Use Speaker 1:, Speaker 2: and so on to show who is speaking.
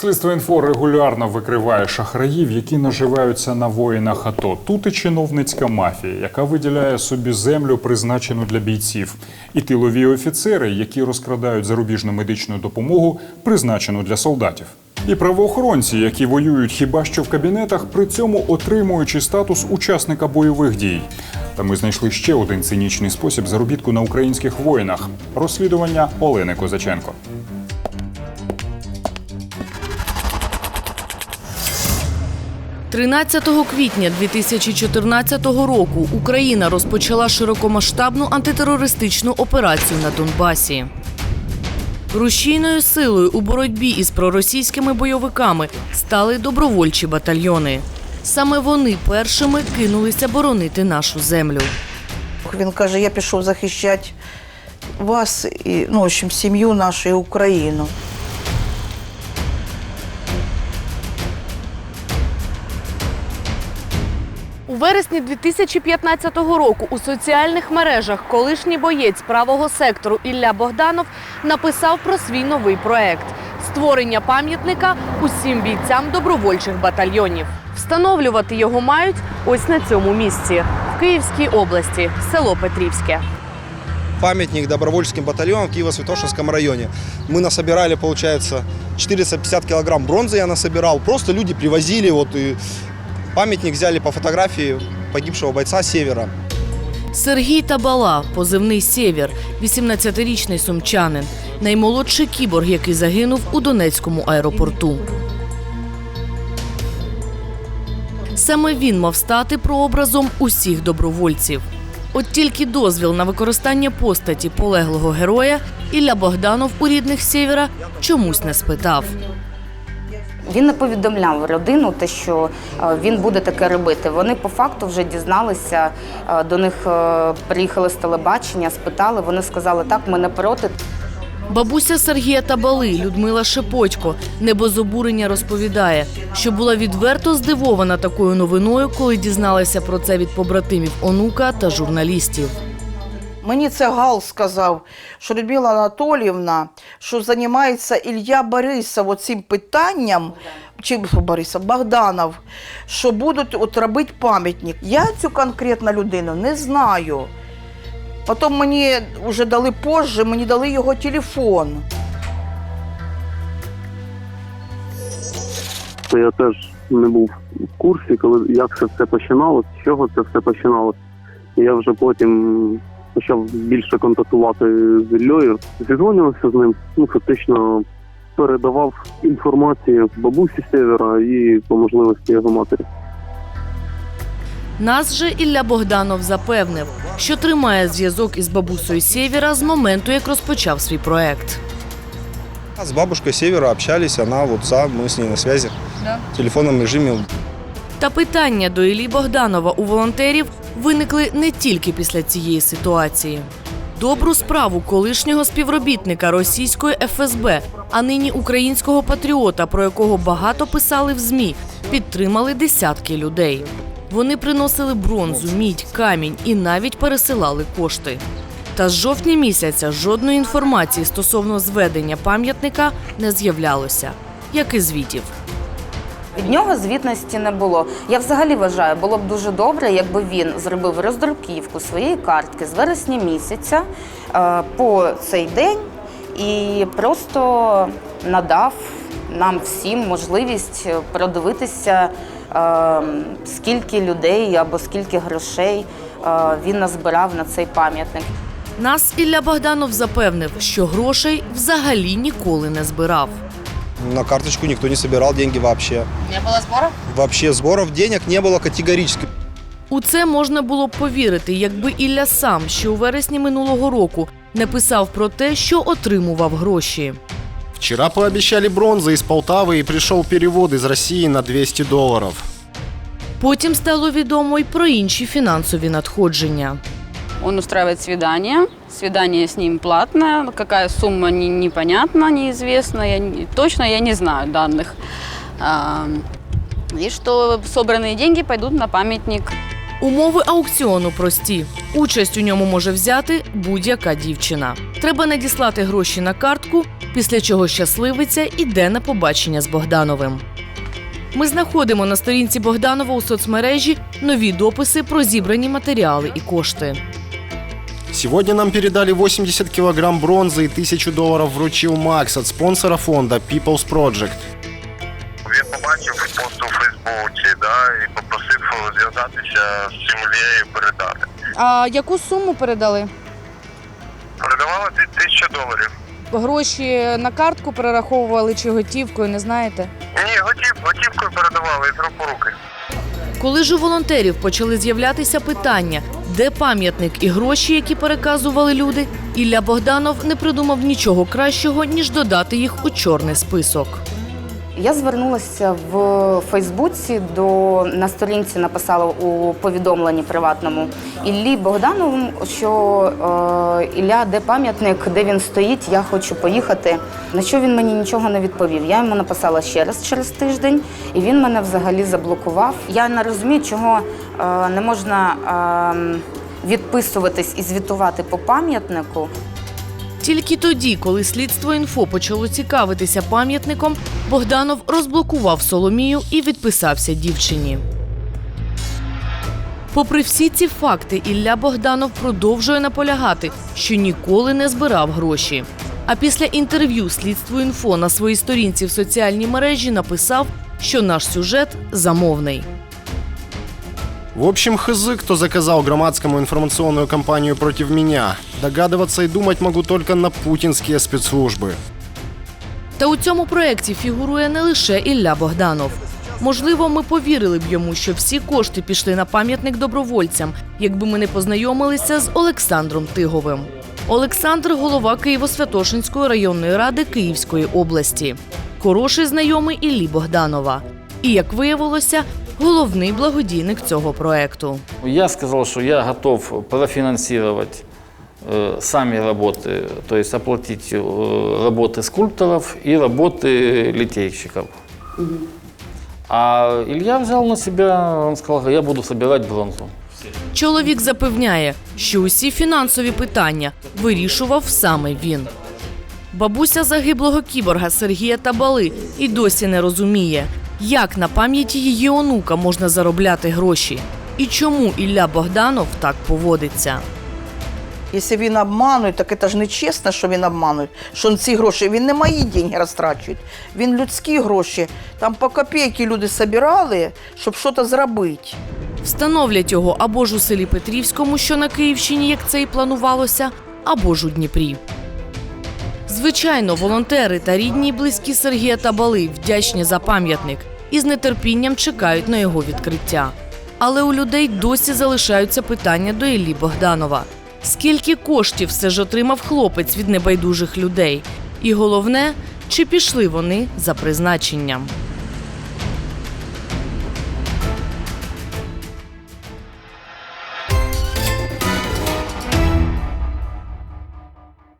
Speaker 1: Слідство інфо регулярно викриває шахраїв, які наживаються на воїнах АТО. Тут і чиновницька мафія, яка виділяє собі землю, призначену для бійців, і тилові офіцери, які розкрадають зарубіжну медичну допомогу, призначену для солдатів. І правоохоронці, які воюють хіба що в кабінетах, при цьому отримуючи статус учасника бойових дій. Та ми знайшли ще один цинічний спосіб заробітку на українських воїнах розслідування Олени Козаченко.
Speaker 2: – 13 квітня 2014 року Україна розпочала широкомасштабну антитерористичну операцію на Донбасі. Рушійною силою у боротьбі із проросійськими бойовиками стали добровольчі батальйони. Саме вони першими кинулися боронити нашу землю.
Speaker 3: Він каже, я пішов захищати вас і ну, сім'ю нашу і Україну.
Speaker 2: У вересні 2015 року у соціальних мережах колишній боєць правого сектору Ілля Богданов написав про свій новий проект створення пам'ятника усім бійцям добровольчих батальйонів. Встановлювати його мають ось на цьому місці в Київській області, село Петрівське.
Speaker 4: памятник добровольческим батальонам в Киево-Святошинском районе. Мы насобирали, получается, 450 килограмм бронзы я насобирал. Просто люди привозили, вот и памятник взяли по фотографии погибшего бойца Севера.
Speaker 2: Сергій Табала, позивний Сєвєр, 18-річний сумчанин, наймолодший кіборг, який загинув у Донецькому аеропорту. Саме він мав стати прообразом усіх добровольців. От тільки дозвіл на використання постаті полеглого героя Ілля Богданов у рідних Сєвєра чомусь не спитав.
Speaker 5: Він не повідомляв родину, те, що е, він буде таке робити. Вони по факту вже дізналися. е, До них е, приїхали з телебачення, спитали. Вони сказали, так, ми не проти.
Speaker 2: Бабуся Сергія Табали Людмила Шепотько не без обурення розповідає, що була відверто здивована такою новиною, коли дізналася про це від побратимів онука та журналістів.
Speaker 3: Мені це Гал сказав, що Людмила Анатоліївна, що займається Ілля Борисов цим питанням, чи Борисов, Богданов, що будуть от робити пам'ятник. Я цю конкретну людину не знаю. Потім мені вже дали позже, мені дали його телефон.
Speaker 6: я теж не був в курсі, коли як це все починалось, з чого це все починалось. Я вже потім почав більше контактувати з Іллею, зізвонювався з ним, ну фактично передавав інформацію бабусі Сєвера і по можливості його матері.
Speaker 2: Нас же Ілля Богданов запевнив, що тримає зв'язок із бабусею Сєвєра з моменту, як розпочав свій проект.
Speaker 4: С бабушкой Севера общались, она вот сам, мы с ней на связи. В телефонном режиме.
Speaker 2: Та питання до Іллі Богданова у волонтерів виникли не тільки після цієї ситуації. Добру справу колишнього співробітника російської ФСБ, а нині українського патріота, про якого багато писали в ЗМІ, підтримали десятки людей. Вони приносили бронзу, мідь, камінь і навіть пересилали кошти. Та з жовтня місяця жодної інформації стосовно зведення пам'ятника не з'являлося, як і звітів.
Speaker 5: Від нього звітності не було. Я взагалі вважаю, було б дуже добре, якби він зробив роздруківку своєї картки з вересня місяця е, по цей день і просто надав нам всім можливість продивитися, е, скільки людей або скільки грошей е, він назбирав на цей пам'ятник.
Speaker 2: Нас Ілля Богданов запевнив, що грошей взагалі ніколи не збирав.
Speaker 4: На карточку никто не собирал деньги вообще.
Speaker 5: Не було збору?
Speaker 4: Вообще сборов денег не было категорически.
Speaker 2: У це можна було б повірити, якби Ілля сам ще у вересні минулого року не писав про те, що отримував гроші.
Speaker 7: Вчера пообещали бронзы из Полтавы и пришел перевод из России на 200 долларов.
Speaker 2: Потім стало відомо й про інші фінансові надходження.
Speaker 8: Он устраивает свидание. Свидание с ним платное. Какая сумма не, непонятна, неизвестна. Я, не- точно я не знаю данных. А, и что собранные деньги пойдут на памятник.
Speaker 2: Умови аукціону прості. Участь у ньому може взяти будь-яка дівчина. Треба надіслати гроші на картку, після чого щасливиця іде на побачення з Богдановим. Ми знаходимо на сторінці Богданова у соцмережі нові дописи про зібрані матеріали і кошти.
Speaker 7: Сегодня нам передали 80 килограмм бронзы и 1000 долларов вручил Макс от спонсора фонда People's Project.
Speaker 9: Він побачив пост у Фейсбуці, да, і попросив зв'язатися з Сімлією і передати.
Speaker 10: А яку суму передали?
Speaker 9: Передавала ти тисячу доларів.
Speaker 10: Гроші на картку перераховували чи готівкою, не знаєте?
Speaker 9: Ні, готів, готівкою передавали з рук у руки.
Speaker 2: Коли ж у волонтерів почали з'являтися питання, де пам'ятник і гроші, які переказували люди, Ілля Богданов не придумав нічого кращого, ніж додати їх у чорний список.
Speaker 5: Я звернулася в Фейсбуці до на сторінці написала у повідомленні приватному Іллі Богданову, що е, Ілля, де пам'ятник, де він стоїть, я хочу поїхати. На що він мені нічого не відповів. Я йому написала ще раз через тиждень, і він мене взагалі заблокував. Я не розумію, чого е, не можна е, відписуватись і звітувати по пам'ятнику.
Speaker 2: Тільки тоді, коли слідство інфо почало цікавитися пам'ятником, Богданов розблокував Соломію і відписався дівчині. Попри всі ці факти, Ілля Богданов продовжує наполягати, що ніколи не збирав гроші. А після інтерв'ю слідству інфо на своїй сторінці в соціальній мережі написав, що наш сюжет замовний.
Speaker 7: В общем, хз, кто заказал громадскому информационную кампанию против меня. Догадываться и думать могу только на путинские спецслужбы.
Speaker 2: Та у цьому проєкті фігурує не лише Ілля Богданов. Можливо, ми повірили б йому, що всі кошти пішли на пам'ятник добровольцям, якби ми не познайомилися з Олександром Тиговим. Олександр голова Києво-Святошинської районної ради Київської області. Хороший знайомий Іллі Богданова. І, як виявилося, головний благодійник цього проекту.
Speaker 11: Я сказал, что я готов профинансировать э, сами работы, то есть оплатить э, работы скульпторов и работы литейщиков. А Илья взял на себя, он сказал, я буду собирать бронзу.
Speaker 2: Чоловік запевняє, що усі фінансові питання вирішував саме він. Бабуся загиблого кіборга Сергія Табали і досі не розуміє, як на пам'яті її онука можна заробляти гроші і чому Ілля Богданов так поводиться.
Speaker 3: Якщо він обманує, так це ж не чесно, що він обманує. Що ці гроші, він не мої деньги розтрачує. Він людські гроші. Там по копійки люди збирали, щоб щось зробити.
Speaker 2: Встановлять його або ж у селі Петрівському, що на Київщині, як це і планувалося, або ж у Дніпрі. Звичайно, волонтери та рідні і близькі Сергія Табали вдячні за пам'ятник і з нетерпінням чекають на його відкриття. Але у людей досі залишаються питання до Іллі Богданова. Скільки коштів все ж отримав хлопець від небайдужих людей? І головне, чи пішли вони за призначенням?